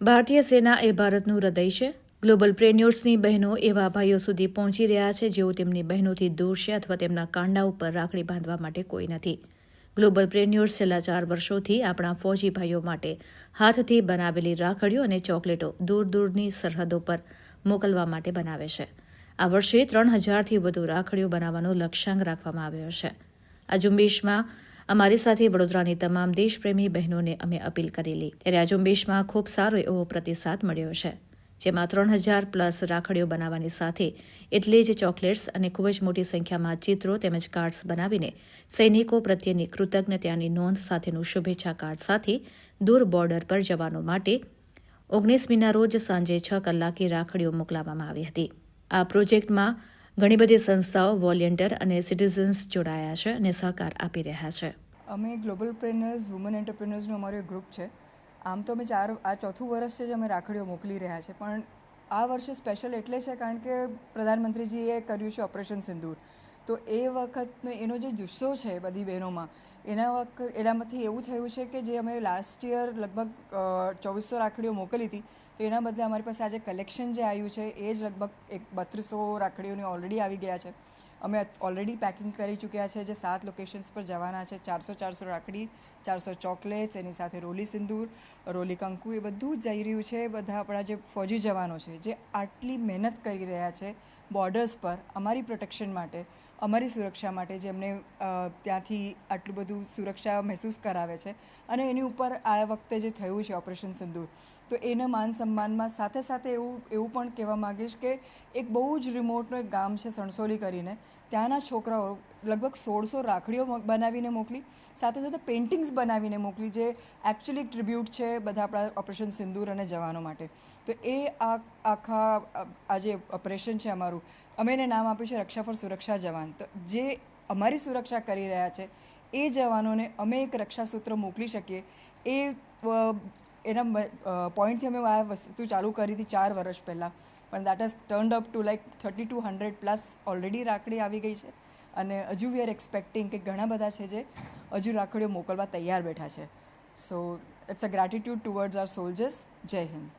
ભારતીય સેના એ ભારતનું હૃદય છે. ગ્લોબલ પ્રેન્યોર્સની બહેનો એવા ભાઈઓ સુધી પહોંચી રહ્યા છે જેઓ તેમની બહેનોથી દૂર છે અથવા તેમના કાંડા ઉપર રાખડી બાંધવા માટે કોઈ નથી. ગ્લોબલ પ્રેન્યોર્સ છેલ્લા ચાર વર્ષોથી આપણા ફૌજી ભાઈઓ માટે હાથથી બનાવેલી રાખડીઓ અને ચોકલેટો દૂર દૂરની સરહદો પર મોકલવા માટે બનાવે છે. આ વર્ષે ત્રણ હજારથી વધુ રાખડીઓ બનાવવાનો લક્ષ્યાંક રાખવામાં આવ્યો છે. આ ઝુંબેશમાં અમારી સાથે વડોદરાની તમામ દેશપ્રેમી બહેનોને અમે અપીલ કરેલી ત્યારે આ ઝુંબેશમાં ખૂબ સારો એવો પ્રતિસાદ મળ્યો છે, જેમાં ત્રણ હજાર પ્લસ રાખડીઓ બનાવવાની સાથે એટલી જ ચોકલેટ્સ અને ખૂબ જ મોટી સંખ્યામાં ચિત્રો તેમજ કાર્ડ્સ બનાવીને સૈનિકો પ્રત્યેની કૃતજ્ઞતાની નોંધ સાથેનું શુભેચ્છા કાર્ડ સાથે દૂર બોર્ડર પર જવાનો માટે ઓગણીસમીના રોજ સાંજે છ કલાકે રાખડીઓ મોકલાવવામાં આવી હતી. આ પ્રોજેક્ટમાં ઘણી બધી સંસ્થાઓ વોલેન્ટિયર અને સિટીઝન્સ જોડાયા છે અને સહકાર આપી રહ્યા છે. અમે ગ્લોબલ પ્રેનર્સ વુમન એન્ટરપ્રેનર્સનું અમારું ગ્રુપ છે. આમ તો અમે ચાર, આ ચોથું વર્ષ છે જે અમે રાખડીઓ મોકલી રહ્યા છે. પણ આ વર્ષે સ્પેશિયલ એટલે છે કારણ કે પ્રધાનમંત્રીજીએ કર્યું છે ઓપરેશન સિંદૂર. તો એ વખતનો એનો જે જુસ્સો છે બધી બહેનોમાં, એના વખત એનામાંથી એવું થયું છે કે જે અમે લાસ્ટ યર લગભગ ચોવીસો રાખડીઓ મોકલી હતી, તો એના બદલે અમારી પાસે આજે કલેક્શન જે આવ્યું છે, એ જ લગભગ એક બત્રીસો રાખડીઓની ઓલરેડી આવી ગયા છે. અમે ઓલરેડી પેકિંગ કરી ચૂક્યા છે, જે સાત લોકેશન્સ પર જવાના છે. ચારસો ચારસો રાખડી, ચારસો ચોકલેટ્સ, એની સાથે રોલી સિંદૂર, રોલી કંકુ, એ બધું જ જઈ રહ્યું છે. બધા આપણા જે ફૌજી જવાનો છે, જે આટલી મહેનત કરી રહ્યા છે બોર્ડર્સ પર અમારી પ્રોટેક્શન માટે, અમારી સુરક્ષા માટે, જેમને ત્યાંથી આટલું બધું સુરક્ષા મહેસૂસ કરાવે છે. અને એની ઉપર આ વખતે જે થયું છે ઓપરેશન સિંદૂર, તો એના માન સન્માનમાં સાથે સાથે એવું એવું પણ કહેવા માગીશ કે એક બહુ જ રિમોટનું એક ગામ છે સણસોલી કરીને ત્યાંના છોકરાઓ લગભગ સોળસો રાખડીઓ બનાવીને મોકલી, સાથે સાથે પેઇન્ટિંગ્સ બનાવીને મોકલી જે એકચ્યુઅલી ટ્રિબ્યુટ છે બધા આપણા ઓપરેશન સિંદૂર અને જવાનો માટે. તો એ આ આખા, આ જે ઓપરેશન છે અમારું, અમે એને નામ આપ્યું છે રક્ષા ફોર સુરક્ષા જવાન. તો જે અમારી સુરક્ષા કરી રહ્યા છે એ જવાનોને અમે એક રક્ષાસૂત્ર મોકલી શકીએ. એ એના પોઈન્ટથી અમે આ વસ્તુ ચાલુ કરી હતી ચાર વર્ષ પહેલાં. પણ that has turned up to like thirty two hundred plus already રાખડી આવી ગઈ છે. અને હજુ વી આર એક્સપેક્ટિંગ કે ઘણા બધા છે જે હજુ રાખડીઓ મોકલવા તૈયાર બેઠા છે. So it's a gratitude towards our soldiers Jai Hind.